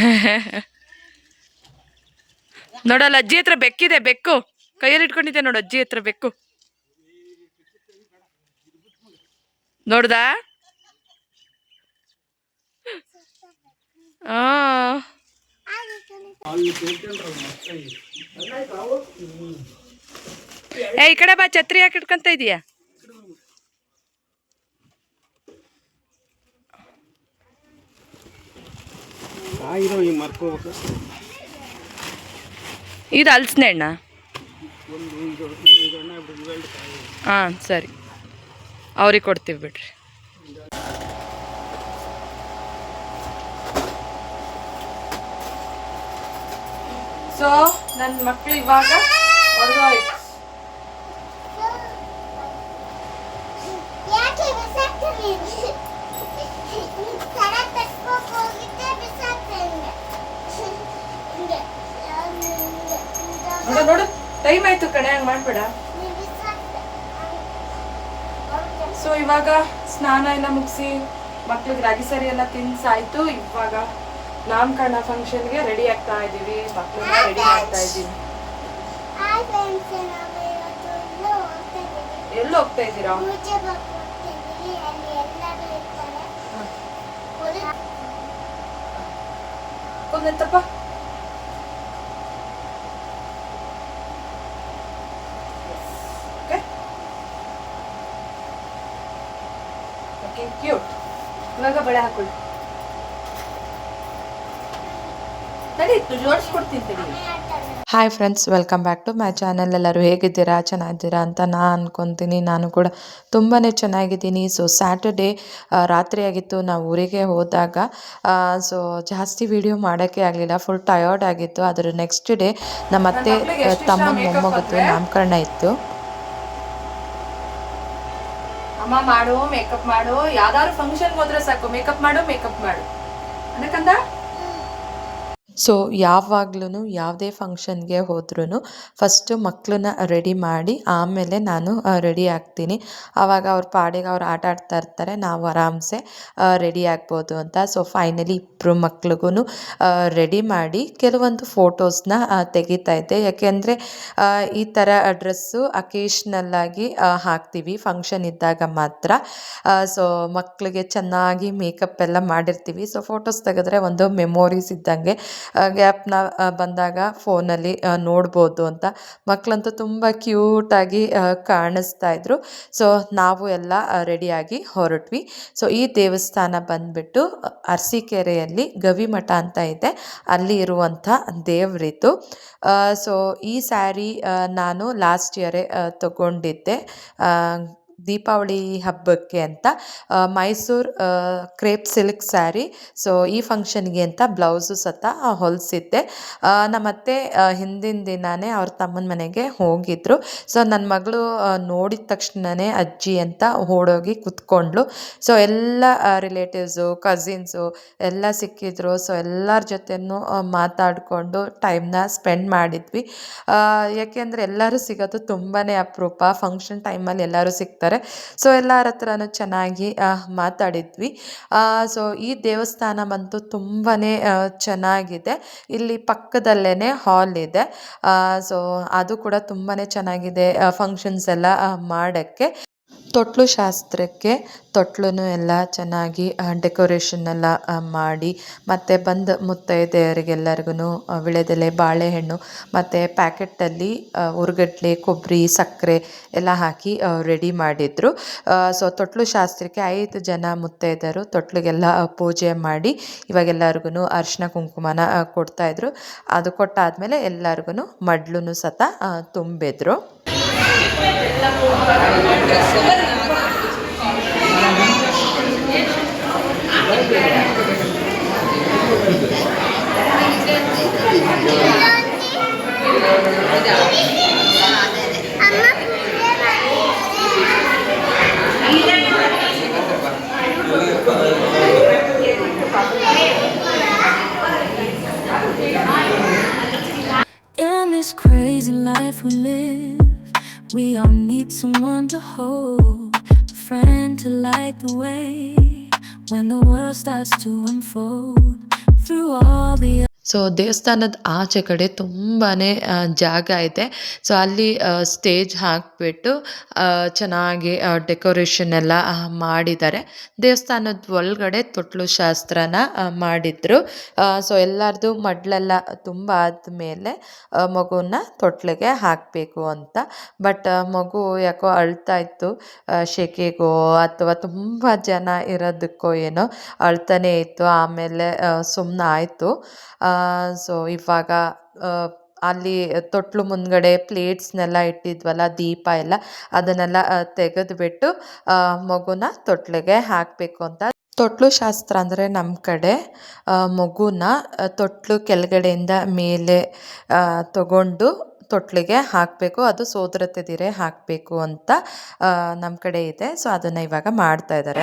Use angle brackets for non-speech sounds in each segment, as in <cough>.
<laughs> ನೋಡಲ್ಲ, ಅಜ್ಜಿ ಹತ್ರ ಬೆಕ್ಕಿದೆ, ಬೆಕ್ಕು. ಕೈಯಲ್ಲಿ ಇಟ್ಕೊಂಡಿದ್ದೆ ನೋಡು, ಅಜ್ಜಿ ಹತ್ರ ಬೆಕ್ಕು. ನೋಡ್ದಾ? ಏ, ಈ ಕಡೆ ಬಾ, ಛತ್ರಿ ಯಾಕೆ ಇಟ್ಕೊಂತ ಇದೀಯಾ? ಮರ್ಕೋಬೇಕು. ಇದು ಹಲ್ಸನೆ ಹಣ್ಣ ಹಾಂ ಸರಿ. ಅವ್ರಿಗೆ ಕೊಡ್ತೀವಿ ಬಿಡ್ರಿ. ಸೊ ನನ್ನ ಮಕ್ಕಳು ಇವಾಗ ಹೊರಗೋಯ್ತು ಯಾಕೆ ಬಿಸಾಕ್ತೀನಿ ಸರ ತರ್ಸ್ಕೊಕ್ ಹೋಗಿದ್ದೆ ಬಿಸಾಕ್ತೀನಿ ಹಿಂಗೆ ನೋಡು ನೋಡು ಟೈಮ್ ಆಯ್ತು ಕಣೆ ಹಂಗೆ ಮಾಡ್ಬೇಡ. ಸೊ ಇವಾಗ ಸ್ನಾನ ಎಲ್ಲ ಮುಗಿಸಿ ಮಕ್ಳಿಗೆ ರಾಗಿ ಸರಿ ಎಲ್ಲ ತಿನ್ಸಾಯ್ತು ಇವಾಗ ನಾಮಕರಣ ಫಂಕ್ಷನ್ಗೆ ರೆಡಿ ಆಗ್ತಾ ಇದ್ದೀವಿ ಮಕ್ಳು ರೆಡಿ ಮಾಡ್ತಾ ಇದ್ದೀವಿ. ಎಲ್ಲಿ ಹೋಗ್ತಾ ಇದ್ದೀರಾ? ಒಂದೆತ್ತಪ್ಪ ಇವಾಗ ಬಳೆ ಹಾಕೊಳ್ಳಿ. ತಡಿ ಜೋಡಿಸ್ಕೊಡ್ತೀನಿ ತಡಿ. ಆಡ್ತಾರೆ. Hi friends welcome back to my channel ಎಲ್ಲರೂ ಹೇಗಿದ್ದೀರಾ? ಚೆನ್ನಾಗಿದ್ದೀರಾ ಅಂತ ನಾನು ಅಂದ್ಕೊತೀನಿ ನಾನು ಕೂಡ ತುಂಬಾ ಚೆನ್ನಾಗಿದ್ದೀನಿ. ಸೊ ಸ್ಯಾಟರ್ಡೇ ರಾತ್ರಿ ಆಗಿತ್ತು. ನಾವು ಊರಿಗೆ ಹೋದಾಗ ಸೊ ಜಾಸ್ತಿ ವಿಡಿಯೋ ಮಾಡೋಕ್ಕೆ ಆಗಲಿಲ್ಲ. ಫುಲ್ ಟಯರ್ಡ್ ಆಗಿತ್ತು. ಅದರ ನೆಕ್ಸ್ಟ್ ಡೇ ನಮ್ಮ ಅತ್ತೆ ತಮ್ಮನ ಮೊಮ್ಮಗದ್ದು ನಾಮಕರಣ ಇತ್ತು. ಅಮ್ಮ ಮಾಡು ಮೇಕಪ್ ಮಾಡು ಯಾವ್ದಾದ್ರು ಫಂಕ್ಷನ್ ಹೋದ್ರೆ ಸಾಕು ಮೇಕಪ್ ಮಾಡು ಮೇಕಪ್ ಮಾಡು. ಅನ್ನಕಂದ ಸೊ ಯಾವಾಗ್ಲೂ ಯಾವುದೇ ಫಂಕ್ಷನ್ಗೆ ಹೋದ್ರೂ ಫಸ್ಟು ಮಕ್ಕಳನ್ನ ರೆಡಿ ಮಾಡಿ ಆಮೇಲೆ ನಾನು ರೆಡಿ ಆಗ್ತೀನಿ. ಆವಾಗ ಅವ್ರ ಪಾಡಿಗೆ ಅವ್ರು ಆಟ ಆಡ್ತಾ ಇರ್ತಾರೆ, ನಾವು ಆರಾಮ್ಸೆ ರೆಡಿ ಆಗ್ಬೋದು ಅಂತ. ಸೊ ಫೈನಲಿ ಇಬ್ಬರು ಮಕ್ಳಿಗೂ ರೆಡಿ ಮಾಡಿ ಕೆಲವೊಂದು ಫೋಟೋಸ್ನ ತೆಗಿತಾ ಇದ್ದೆ. ಯಾಕೆಂದರೆ ಈ ಥರ ಡ್ರೆಸ್ಸು ಅಕೇಶ್ನಲ್ಲಾಗಿ ಹಾಕ್ತೀವಿ ಫಂಕ್ಷನ್ ಇದ್ದಾಗ ಮಾತ್ರ. ಸೊ ಮಕ್ಕಳಿಗೆ ಚೆನ್ನಾಗಿ ಮೇಕಪ್ ಎಲ್ಲ ಮಾಡಿರ್ತೀವಿ. ಸೊ ಫೋಟೋಸ್ ತೆಗೆದ್ರೆ ಒಂದು ಮೆಮೊರೀಸ್ ಇದ್ದಂಗೆ ಗ್ಯಾಪ್ನ ಬಂದಾಗ ಫೋನಲ್ಲಿ ನೋಡ್ಬೋದು ಅಂತ. ಮಕ್ಕಳಂತೂ ತುಂಬ ಕ್ಯೂಟಾಗಿ ಕಾಣಿಸ್ತಾ ಇದ್ರು. ಸೊ, ನಾವು ಎಲ್ಲ ರೆಡಿಯಾಗಿ ಹೊರಟ್ವಿ. ಸೊ, ಈ ದೇವಸ್ಥಾನ ಬಂದ್ಬಿಟ್ಟು, ಅರಸೀಕೆರೆಯಲ್ಲಿ ಗವಿಮಠ ಅಂತ ಇದೆ. ಅಲ್ಲಿ ಇರುವಂಥ ದೇವರಿತು ಸೊ, ಈ ಸ್ಯಾರಿ ನಾನು ಲಾಸ್ಟ್ ಇಯರೇ ತಗೊಂಡಿದ್ದೆ. ದೀಪಾವಳಿ ಹಬ್ಬಕ್ಕೆ ಅಂತ Mysore crepe silk saree. So ಈ ಫಂಕ್ಷನ್ಗೆ ಅಂತ ಬ್ಲೌಸು ಸತ ಹೊಲಿಸಿದ್ದೆ. ನಮ್ಮತ್ತೆ ಹಿಂದಿನ ದಿನವೇ ಅವ್ರ ತಮ್ಮನ ಮನೆಗೆ ಹೋಗಿದ್ರು. ಸೊ ನನ್ನ ಮಗಳು ನೋಡಿದ ತಕ್ಷಣವೇ ಅಜ್ಜಿ ಅಂತ ಓಡೋಗಿ ಕುತ್ಕೊಂಡ್ಳು. ಸೊ ಎಲ್ಲ ರಿಲೇಟಿವ್ಸು ಕಸಿನ್ಸು ಎಲ್ಲ ಸಿಕ್ಕಿದ್ರು. ಸೊ ಎಲ್ಲರ ಜೊತೆನೂ ಮಾತಾಡಿಕೊಂಡು ಟೈಮ್ನ ಸ್ಪೆಂಡ್ ಮಾಡಿದ್ವಿ. ಯಾಕೆಂದರೆ ಎಲ್ಲರೂ ಸಿಗೋದು ತುಂಬಾ ಅಪರೂಪ. ಫಂಕ್ಷನ್ ಟೈಮಲ್ಲಿ ಎಲ್ಲರೂ ಸಿಗ್ತಾರೆ. ಸೊ ಎಲ್ಲರ ಹತ್ರನೂ ಚೆನ್ನಾಗಿ ಮಾತಾಡಿದ್ವಿ. ಸೊ ಈ ದೇವಸ್ಥಾನ ಬಂತು ತುಂಬಾ ಚೆನ್ನಾಗಿದೆ. ಇಲ್ಲಿ ಪಕ್ಕದಲ್ಲೇ ಹಾಲ್ ಇದೆ. ಸೊ ಅದು ಕೂಡ ತುಂಬಾ ಚೆನ್ನಾಗಿದೆ ಫಂಕ್ಷನ್ಸ್ ಎಲ್ಲ ಮಾಡೋಕ್ಕೆ. ತೊಟ್ಲು ಶಾಸ್ತ್ರಕ್ಕೆ ತೊಟ್ಲನ್ನು ಎಲ್ಲ ಚೆನ್ನಾಗಿ ಡೆಕೋರೇಷನ್ ಎಲ್ಲ ಮಾಡಿ, ಮತ್ತು ಬಂದ ಮುತ್ತೈದೆಯರಿಗೆಲ್ಲರಿಗೂ ವಿಳೆದೆಲೆ ಬಾಳೆಹಣ್ಣು, ಮತ್ತು ಪ್ಯಾಕೆಟಲ್ಲಿ ಹುರ್ಗಡ್ಲೆ ಕೊಬ್ಬರಿ ಸಕ್ಕರೆ ಎಲ್ಲ ಹಾಕಿ ರೆಡಿ ಮಾಡಿದರು. ಸೊ ತೊಟ್ಲು ಶಾಸ್ತ್ರಕ್ಕೆ ಐದು ಜನ ಮುತ್ತೈದೆಯರು ತೊಟ್ಲಿಗೆಲ್ಲ ಪೂಜೆ ಮಾಡಿ ಇವಾಗೆಲ್ಲರಿಗೂ ಅರಿಶಿನ ಕುಂಕುಮನ ಕೊಡ್ತಾಯಿದ್ರು ಅದು ಕೊಟ್ಟಾದಮೇಲೆ ಎಲ್ಲರಿಗೂ ಮಡ್ಲೂ ಸತ ತುಂಬಿದ್ರು. ಅಮ್ಮ someone to hold, a friend to light the way when the world starts to unfold. through all the so ದೇವಸ್ಥಾನದ ಆಚೆ ಕಡೆ ತುಂಬಾ ಜಾಗ ಇದೆ ಸೊ ಅಲ್ಲಿ ಸ್ಟೇಜ್ ಹಾಕಿಬಿಟ್ಟು ಚೆನ್ನಾಗಿ ಡೆಕೋರೇಷನ್ ಎಲ್ಲ ಮಾಡಿದ್ದಾರೆ. ದೇವಸ್ಥಾನದ ಒಳಗಡೆ ತೊಟ್ಲು ಶಾಸ್ತ್ರನ ಮಾಡಿದರು. ಸೊ ಎಲ್ಲರದು ಮಡ್ಲೆಲ್ಲ ತುಂಬ ಆದಮೇಲೆ ಮಗುನ ತೊಟ್ಲಿಗೆ ಹಾಕಬೇಕು ಅಂತ. ಬಟ್ ಮಗು ಯಾಕೋ ಅಳ್ತಾ ಇತ್ತು ಶೆಕೆಗೋ ಅಥವಾ ತುಂಬ ಜನ ಇರೋದಕ್ಕೋ ಏನೋ ಅಳ್ತಾನೆ ಇತ್ತು. ಆಮೇಲೆ ಸುಮ್ಮನೆ ಆಯಿತು ಸೊ ಇವಾಗ ಅಲ್ಲಿ ತೊಟ್ಲು ಮುಂದ್ಗಡೆ ಪ್ಲೇಟ್ಸ್ನೆಲ್ಲ ಇಟ್ಟಿದ್ವಲ್ಲ, ದೀಪ ಎಲ್ಲ, ಅದನ್ನೆಲ್ಲ ತೆಗೆದುಬಿಟ್ಟು ಮಗುನ ತೊಟ್ಲಿಗೆ ಹಾಕಬೇಕು ಅಂತ. ತೊಟ್ಲು ಶಾಸ್ತ್ರ ಅಂದರೆ ನಮ್ಮ ಕಡೆ ಮಗುನ ತೊಟ್ಲು ಕೆಳಗಡೆಯಿಂದ ಮೇಲೆ ತಗೊಂಡು ತೊಟ್ಲಿಗೆ ಹಾಕಬೇಕು. ಅದು ಸೋದರತೆದಿರೆ ಹಾಕಬೇಕು ಅಂತ ನಮ್ಮ ಕಡೆ ಇದೆ. ಸೊ ಅದನ್ನು ಇವಾಗ ಮಾಡ್ತಾ ಇದ್ದಾರೆ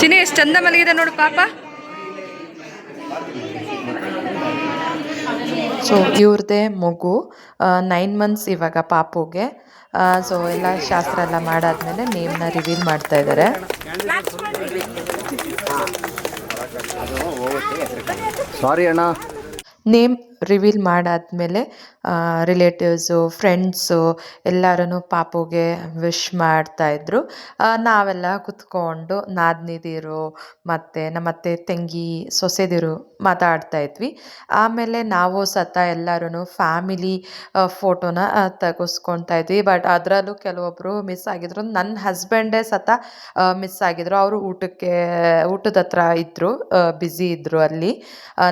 ಚಿನಿ ಎಷ್ಟು ಚಂದ ಮಲಗಿದೆ ನೋಡು ಪಾಪ. ಸೊ ಇವ್ರದ್ದೇ ಮಗು ನೈನ್ ಮಂತ್ಸ್ ಇವಾಗ ಪಾಪುಗೆ. ಸೊ ಎಲ್ಲ ಶಾಸ್ತ್ರ ಎಲ್ಲ ಮಾಡಾದ್ಮೇಲೆ ನೇಮ್ನ ರಿವೀಲ್ ಮಾಡ್ತಾ ಇದ್ದಾರೆ ಸಾರಿ ಅಣ್ಣ. ನೇಮ್ ರಿವೀಲ್ ಮಾಡಾದ್ಮೇಲೆ ರಿಲೇಟಿವ್ಸು ಫ್ರೆಂಡ್ಸು ಎಲ್ಲರೂ ಪಾಪುಗೆ ವಿಶ್ ಮಾಡ್ತಾಯಿದ್ರು ನಾವೆಲ್ಲ ಕುತ್ಕೊಂಡು ನಾದ್ನಿದಿರು ಮತ್ತು ನಮ್ಮ ಅತ್ತೆ ತಂಗಿ, ಸೊಸೆದಿರು ಮಾತಾಡ್ತಾ ಇದ್ವಿ. ಆಮೇಲೆ ನಾವು ಸತ ಎಲ್ಲರೂ ಫ್ಯಾಮಿಲಿ ಫೋಟೋನ ತೆಗೆಸ್ಕೊತಾ ಇದ್ವಿ. ಬಟ್ ಅದರಲ್ಲೂ ಕೆಲವೊಬ್ಬರು ಮಿಸ್ ಆಗಿದ್ರು. ನನ್ನ ಹಸ್ಬೆಂಡೇ ಸತ ಮಿಸ್ ಆಗಿದ್ರು. ಅವರು ಊಟಕ್ಕೆ, ಊಟದ ಹತ್ರ ಇದ್ದರು ಬ್ಯುಸಿ ಇದ್ದರು ಅಲ್ಲಿ.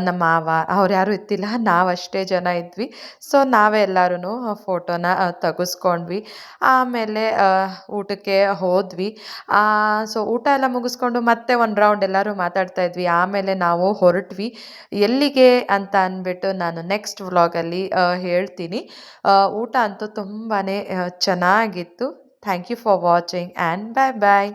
ನಮ್ಮ ಮಾವ, ಅವ್ರು ಯಾರೂ ಇತ್ತಿಲ್ಲ ನಾವಷ್ಟೇ ಜನ ಇದ್ವಿ. ಸೊ ನಾವೇ ಎಲ್ಲರೂ ಫೋಟೋನ ತೆಗೆಸ್ಕೊಂಡ್ವಿ. ಆಮೇಲೆ ಊಟಕ್ಕೆ ಹೋದ್ವಿ. ಸೊ ಊಟ ಎಲ್ಲ ಮುಗಿಸ್ಕೊಂಡು ಮತ್ತೆ ಒಂದು ರೌಂಡ್ ಎಲ್ಲರೂ ಮಾತಾಡ್ತಾ ಇದ್ವಿ. ಆಮೇಲೆ ನಾವು ಹೊರಟ್ವಿ. ಎಲ್ಲಿಗೆ ಅಂತ ಅಂದ್ಬಿಟ್ಟು ನಾನು ನೆಕ್ಸ್ಟ್ ವ್ಲಾಗಲ್ಲಿ ಹೇಳ್ತೀನಿ. ಊಟ ಅಂತೂ ತುಂಬಾ ಚೆನ್ನಾಗಿತ್ತು. Thank you for watching and bye bye